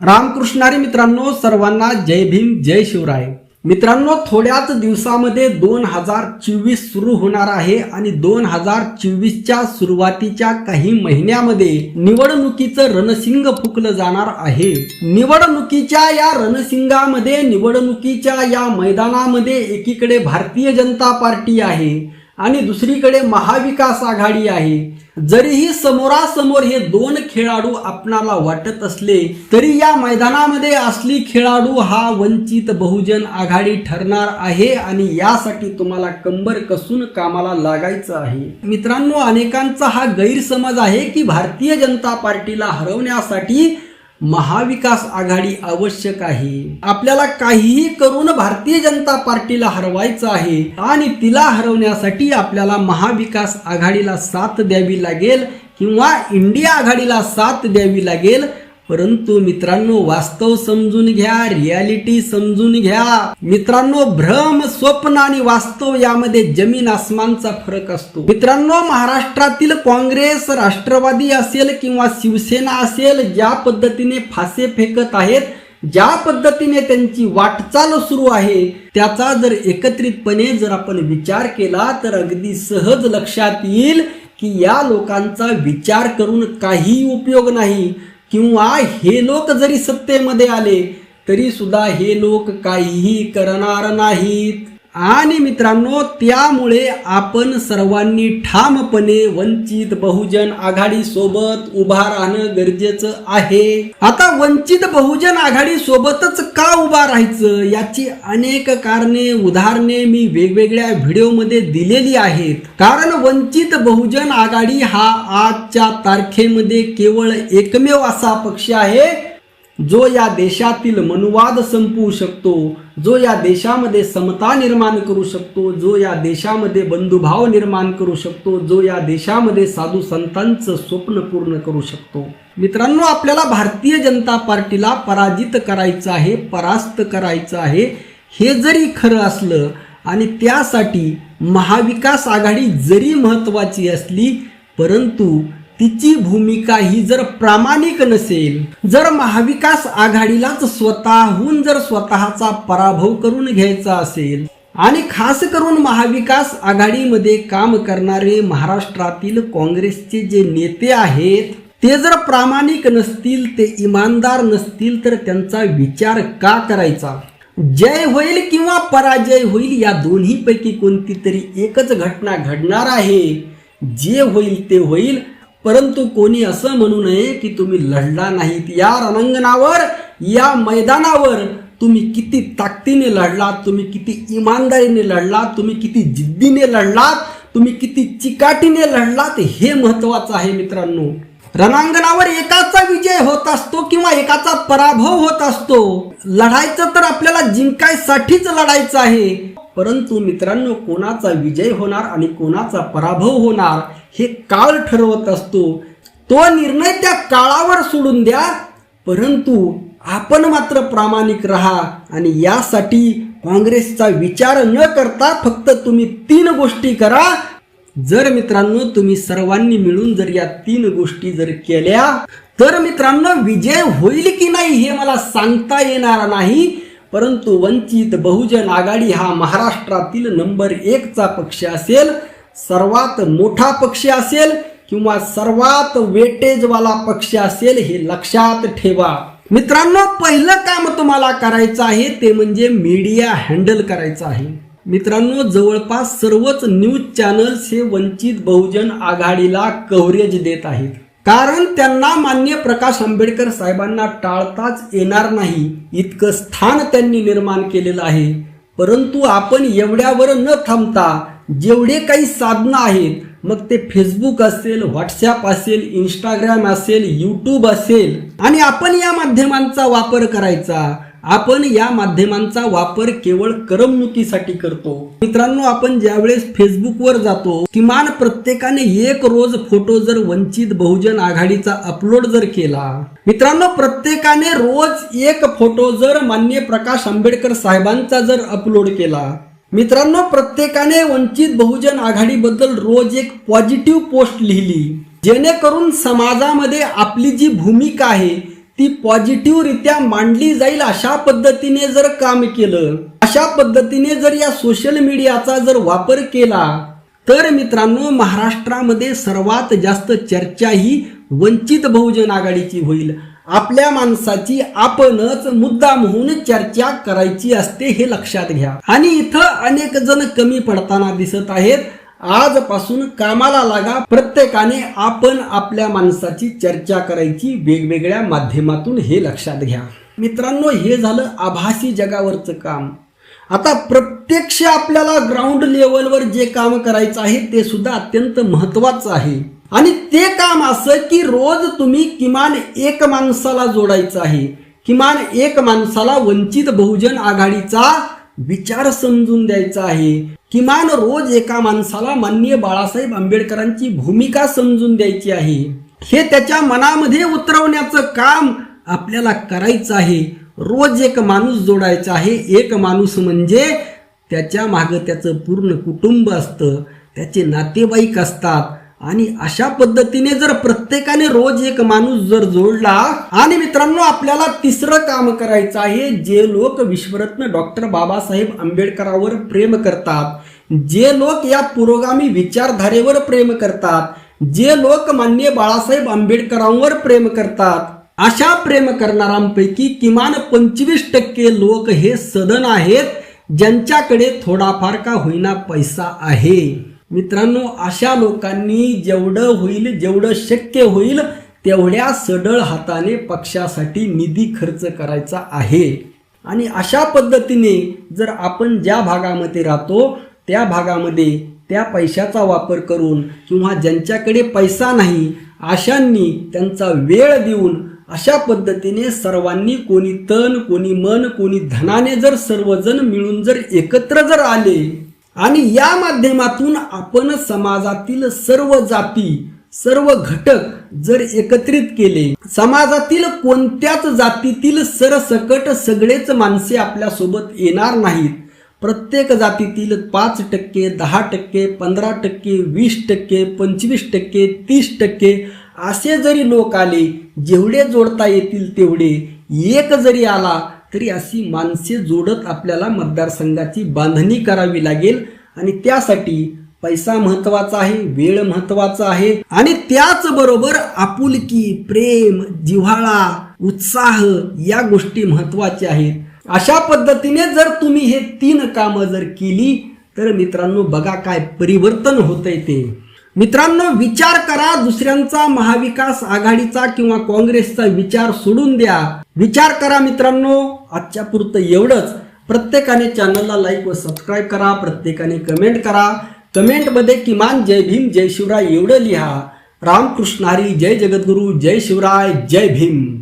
रामकृष्णारी मित्रांनो सर्वांना जय भीम जय शिवराय. मित्रांनो थोड्याच दिवसामध्ये दोन हजार चोवीस सुरू होणार आहे आणि दोन हजार चोवीसच्या सुरुवातीच्या काही महिन्यामध्ये निवडणुकीचं रणसिंग फुकलं जाणार आहे. निवडणुकीच्या या रणसिंगामध्ये निवडणुकीच्या या मैदानामध्ये एकीकडे भारतीय जनता पार्टी आहे आणि दुसरीकडे महाविकास आघाडी आहे. जरीही समोरासमोर हे दोन खेळाडू आपणाला वाटत असले तरी या मैदानामध्ये असली खेळाडू हा वंचित बहुजन आघाडी ठरणार आहे आणि यासाठी तुम्हाला कंबर कसून कामाला लागायचं आहे. मित्रांनो अनेकांचा हा गैरसमज आहे की भारतीय जनता पार्टीला हरवण्यासाठी महाविकास आघाडी आवश्यक आहे. आपल्याला काहीही करून भारतीय जनता पार्टीला हरवायचं आहे आणि तिला हरवण्यासाठी आपल्याला महाविकास आघाडीला साथ द्यावी लागेल किंवा इंडिया आघाडीला साथ द्यावी लागेल परंतु मित्रांनो वास्तव समजून घ्या रियालिटी समजून घ्या. मित्रांनो भ्रम स्वप्न आणि वास्तव यामध्ये जमीन आसमानचा फरक असतो. मित्रांनो महाराष्ट्रातील काँग्रेस राष्ट्रवादी असेल किंवा शिवसेना असेल ज्या पद्धतीने फासे फेकत आहेत ज्या पद्धतीने त्यांची वाटचाल सुरू आहे त्याचा जर एकत्रितपणे जर आपण विचार केला तर अगदी सहज लक्षात येईल की या लोकांचा विचार करून काही उपयोग नाही. किंवा हे लोक जरी सत्तेमध्ये आले तरी सुद्धा हे लोक काहीही करणार नाहीत. आणि मित्रांनो त्यामुळे आपण सर्वांनी ठामपणे वंचित बहुजन आघाडी सोबत उभा राहणं गरजेचं आहे. आता वंचित बहुजन आघाडी सोबतच का उभा राहायचं? याची अनेक कारणे उदाहरणे मी वेगवेगळ्या व्हिडिओमध्ये दिलेली आहेत. कारण वंचित बहुजन आघाडी हा आजच्या तारखेमध्ये केवळ एकमेव असा पक्ष आहे जो या देशातील मनुवाद संपवू शकतो जो या देशामध्ये समता निर्माण करू शकतो जो या देशामध्ये बंधुभाव निर्माण करू शकतो जो या देशामध्ये साधू संतांचं स्वप्न पूर्ण करू शकतो. मित्रांनो आपल्याला भारतीय जनता पार्टीला पराजित करायचं आहे परास्त करायचं आहे हे जरी खरं असलं आणि त्यासाठी महाविकास आघाडी जरी महत्त्वाची असली परंतु तिची भूमिका ही जर प्रामाणिक नसेल जर महाविकास आघाडीलाच स्वतःहून जर स्वतःचा पराभव करून घ्यायचा असेल आणि खास करून महाविकास आघाडीमध्ये काम करणारे महाराष्ट्रातील काँग्रेसचे जे नेते आहेत ते जर प्रामाणिक नसतील ते इमानदार नसतील तर त्यांचा विचार का करायचा? जय होईल किंवा पराजय होईल या दोन्हीपैकी कोणती तरी एकच घटना घडणार आहे. जे होईल ते होईल. परंतु कोणी असं म्हणू नये की तुम्ही लढला नाहीत. या रणांगणावर या मैदानावर तुम्ही किती ताकदीने लढलात तुम्ही किती इमानदारीने लढलात तुम्ही किती जिद्दीने लढलात तुम्ही किती चिकाटीने लढलात हे महत्वाचं आहे मित्रांनो. रणांगणावर एकाचा विजय होत असतो किंवा एकाचा पराभव होत असतो. लढायचं तर आपल्याला जिंकायसाठीच लढायचं आहे. परंतु मित्रांनो कोणाचा विजय होणार आणि कोणाचा पराभव होणार हे काळ ठरवत असतो. तो निर्णय त्या काळावर सोडून द्या परंतु आपण मात्र प्रामाणिक राहा आणि यासाठी काँग्रेसचा विचार न करता फक्त तुम्ही तीन गोष्टी करा. जर मित्रांनो तुम्ही सर्वांनी मिळून जर या तीन गोष्टी जर केल्या तर मित्रांनो विजय होईल की नाही हे मला सांगता येणार नाही. परंतु वंचित बहुजन आघाडी हा महाराष्ट्रातील नंबर एकचा पक्ष असेल सर्वात मोठा पक्ष असेल किंवा सर्वात वेटेजवाला पक्ष असेल हे लक्षात ठेवा. मित्रांनो पहिलं काम तुम्हाला करायचं आहे ते म्हणजे मीडिया हँडल करायचं आहे. मित्रांनो जवळपास सर्वच न्यूज चॅनल्स हे वंचित बहुजन आघाडीला कव्हरेज देत आहेत. कारण त्यांना मान्य प्रकाश आंबेडकर साहेबांना टाळताच येणार नाही. इतकं स्थान त्यांनी निर्माण केलेलं आहे. परंतु आपण एवढ्यावर न थांबता जेवढे काही साधनं आहेत मग ते फेसबुक असेल व्हॉट्सॲप असेल इंस्टाग्राम असेल यूट्यूब असेल आणि आपण या माध्यमांचा वापर करायचा. आपण या माध्यमांचा वापर केवळ करमणुकीसाठी करतो. मित्रांनो आपण ज्यावेळेस फेसबुकवर जातो किमान प्रत्येकाने एक रोज फोटो जर वंचित बहुजन आघाडीचा अपलोड जर केला मित्रांनो प्रत्येकाने रोज एक फोटो जर मान्य प्रकाश आंबेडकर साहेबांचा जर अपलोड केला मित्रांनो प्रत्येकाने वंचित बहुजन आघाडीबद्दल रोज एक पॉझिटिव्ह पोस्ट लिहिली जेणेकरून समाजामध्ये आपली जी भूमिका आहे ती पॉझिटिव्हरित्या मांडली जाईल अशा पद्धतीने जर काम केलं अशा पद्धतीने जर या सोशल मीडियाचा जर वापर केला तर मित्रांनो महाराष्ट्रामध्ये सर्वात जास्त चर्चा ही वंचित बहुजन आघाडीची होईल. आपल्या माणसाची आपणच मुद्दा म्हणून चर्चा करायची असते हे लक्षात घ्या. आणि इथं अनेक जण कमी पडताना दिसत आहेत. आजपासून कामाला लागा. प्रत्येकाने आपण आपल्या माणसाची चर्चा करायची वेगवेगळ्या माध्यमातून हे लक्षात घ्या. मित्रांनो हे झालं आभासी जगावरचं काम. आता प्रत्यक्ष आपल्याला ग्राउंड लेवलवर जे काम करायचं आहे ते सुद्धा अत्यंत महत्वाचं आहे. आणि ते काम असं की रोज तुम्ही किमान एक माणसाला जोडायचं आहे. किमान एक माणसाला वंचित बहुजन आघाडीचा विचार समजून द्यायचा आहे. किमान रोज एका माणसाला माननीय बाळासाहेब आंबेडकरांची भूमिका समजून द्यायची आहे. हे त्याच्या मनामध्ये उतरवण्याचं काम आपल्याला करायचं आहे. रोज एक माणूस जोडायचा आहे. एक माणूस म्हणजे त्याच्या मागं त्याचं पूर्ण कुटुंब असतं. त्याचे नातेवाईक असतात. आणि अशा पद्धतीने जर प्रत्येकाने रोज एक माणूस जर जोडला आणि मित्रांनो आपल्याला तिसरं काम करायचं आहे जे लोक विश्वरत्न डॉक्टर बाबासाहेब आंबेडकरावर प्रेम करतात जे लोक या पुरोगामी विचारधारेवर प्रेम करतात जे लोक मान्य बाळासाहेब आंबेडकरांवर प्रेम करतात अशा प्रेम करणाऱ्यांपैकी किमान पंचवीस टक्के लोक हे सदन आहेत ज्यांच्याकडे थोडाफार का होईना पैसा आहे. मित्रांनो अशा लोकांनी जेवढं होईल जेवढं शक्य होईल तेवढ्या सडळ हाताने पक्षासाठी निधी खर्च करायचा आहे. आणि अशा पद्धतीने जर आपण ज्या भागामध्ये राहतो त्या भागामध्ये त्या पैशाचा वापर करून किंवा ज्यांच्याकडे पैसा नाही अशांनी त्यांचा वेळ देऊन अशा पद्धतीने सर्वांनी कोणी तन कोणी मन कोणी धनाने जर सर्वजण मिळून जर एकत्र जर आले आणि या माध्यमातून आपण समाजातील सर्व जाती सर्व घटक जर एकत्रित केले समाजातील कोणत्याच जातीतील सरसकट सगळेच माणसे आपल्यासोबत येणार नाहीत. प्रत्येक जातीतील पाच टक्के दहा टक्के पंधरा टक्के वीस टक्के पंचवीस टक्के तीस टक्के असे जरी लोक आले जेवढे जोडता येतील तेवढे. एक जरी आला तरी अशी माणसे जोडत आपल्याला मतदारसंघाची बांधणी करावी लागेल. आणि त्यासाठी पैसा महत्त्वाचा आहे वेळ महत्त्वाचा आहे. आणि त्याचबरोबर आपुलकी प्रेम जिव्हाळा उत्साह या गोष्टी महत्त्वाच्या आहेत. अशा पद्धतीने जर तुम्ही हे तीन कामं जर केली तर मित्रांनो बघा काय परिवर्तन होतंय ते. मित्रांनो विचार करा दुसऱ्यांचा महाविकास आघाडीचा किंवा काँग्रेसचा विचार सोडून द्या. विचार करा मित्रांनो आजच्या पुरतं एवढंच. प्रत्येकाने चॅनलला लाईक व सबस्क्राईब करा प्रत्येकाने कमेंट करा. कमेंटमध्ये किमान जय भीम जय शिवराय एवढं लिहा. रामकृष्ण हरी जय जगद्गुरू जय शिवराय जय भीम.